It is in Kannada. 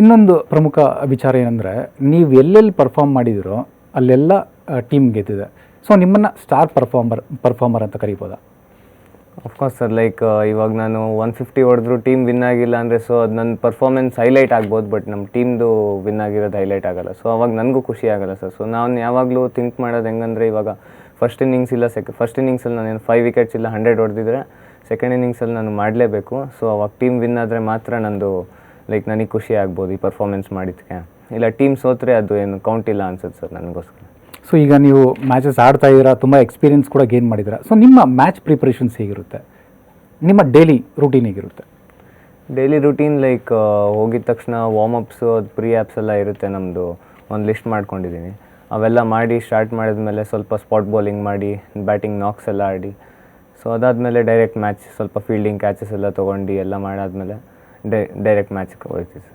ಇನ್ನೊಂದು ಪ್ರಮುಖ ವಿಚಾರ ಏನಂದರೆ, ನೀವು ಎಲ್ಲೆಲ್ಲಿ ಪರ್ಫಾರ್ಮ್ ಮಾಡಿದಿರೋ ಅಲ್ಲೆಲ್ಲ ಟೀಮ್ ಗೆದ್ದಿದೆ. ಸೊ ನಿಮ್ಮನ್ನು ಸ್ಟಾರ್ ಪರ್ಫಾರ್ಮರ್ ಪರ್ಫಾರ್ಮರ್ ಅಂತ ಕರಿಬೋದಾ? ಅಫ್ಕೋರ್ಸ್ ಸರ್ ಲೈಕ್ ಇವಾಗ ನಾನು ಒನ್ ಫಿಫ್ಟಿ ಹೊಡೆದ್ರು ಟೀಮ್ ವಿನ್ ಆಗಿಲ್ಲ ಅಂದರೆ ಸೊ ಅದು ನನ್ನ ಪರ್ಫಾರ್ಮೆನ್ಸ್ ಹೈಲೈಟ್ ಆಗ್ಬೋದು ಬಟ್ ನಮ್ಮ ಟೀಮ್ದು ವಿನ್ ಆಗಿರೋದು ಹೈಲೈಟ್ ಆಗಲ್ಲ. ಸೊ ಅವಾಗ ನನಗೂ ಖುಷಿ ಆಗಲ್ಲ ಸರ್ ಸೊ ನಾನು ಯಾವಾಗಲೂ ಥಿಂಕ್ ಮಾಡೋದು ಹೆಂಗಂದರೆ, ಇವಾಗ ಫಸ್ಟ್ ಇನ್ನಿಂಗ್ಸ್ ಇಲ್ಲ ಸೆಕೆ ಫಸ್ಟ್ ಇನ್ನಿಂಗ್ಸಲ್ಲಿ ಏನು ಫೈವ್ ವಿಕೆಟ್ಸ್ ಇಲ್ಲ ಹಂಡ್ರೆಡ್ ಹೊಡೆದಿದ್ರೆ ಸೆಕೆಂಡ್ ಇನ್ನಿಂಗ್ಸಲ್ಲಿ ನಾನು ಮಾಡಲೇಬೇಕು. ಸೊ ಅವಾಗ ಟೀಮ್ ವಿನ್ ಆದರೆ ಮಾತ್ರ ನಂದು ಲೈಕ್ ನನಗೆ ಖುಷಿ ಆಗ್ಬೋದು ಈ ಪರ್ಫಾರ್ಮೆನ್ಸ್ ಮಾಡಿದ್ಕೆ. ಇಲ್ಲ ಟೀಮ್ ಸೋತ್ರೆ ಅದು ಏನು ಕೌಂಟ್ ಇಲ್ಲ ಅನ್ಸುತ್ತೆ ಸರ್ ನನಗೋಸ್ಕರ. ಸೊ ಈಗ ನೀವು ಮ್ಯಾಚಸ್ ಆಡ್ತಾ ಇದ್ದೀರಾ ತುಂಬ ಎಕ್ಸ್ಪೀರಿಯನ್ಸ್ ಕೂಡ ಗೇನ್ ಮಾಡಿದ್ದೀರಾ. ಸೊ ನಿಮ್ಮ ಮ್ಯಾಚ್ ಪ್ರಿಪ್ರೇಷನ್ಸ್ ಹೇಗಿರುತ್ತೆ? ನಿಮ್ಮ ಡೈಲಿ ರೂಟೀನ್ ಹೇಗಿರುತ್ತೆ? ಡೈಲಿ ರುಟೀನ್ ಲೈಕ್ ಹೋಗಿದ ತಕ್ಷಣ ವಾರ್ಮಪ್ಸು ಅದು ಪ್ರೀ ಆ್ಯಪ್ಸ್ ಎಲ್ಲ ಇರುತ್ತೆ ನಮ್ಮದು ಒಂದು ಲಿಸ್ಟ್ ಮಾಡ್ಕೊಂಡಿದ್ದೀನಿ ಅವೆಲ್ಲ ಮಾಡಿ ಸ್ಟಾರ್ಟ್ ಮಾಡಿದ್ಮೇಲೆ ಸ್ವಲ್ಪ ಸ್ಪಾಟ್ ಬೌಲಿಂಗ್ ಮಾಡಿ ಬ್ಯಾಟಿಂಗ್ ನಾಕ್ಸ್ ಎಲ್ಲ ಆಡಿ. ಸೊ ಅದಾದಮೇಲೆ ಡೈರೆಕ್ಟ್ ಮ್ಯಾಚ್ ಸ್ವಲ್ಪ ಫೀಲ್ಡಿಂಗ್ ಕ್ಯಾಚಸ್ ಎಲ್ಲ ತೊಗೊಂಡು ಎಲ್ಲ ಮಾಡಾದ್ಮೇಲೆ. ಡೈ ಡೈರೆಕ್ಟ್ ಮ್ಯಾಚ್ಗೆ ಹೋಗ್ತೀವಿ ಸರ್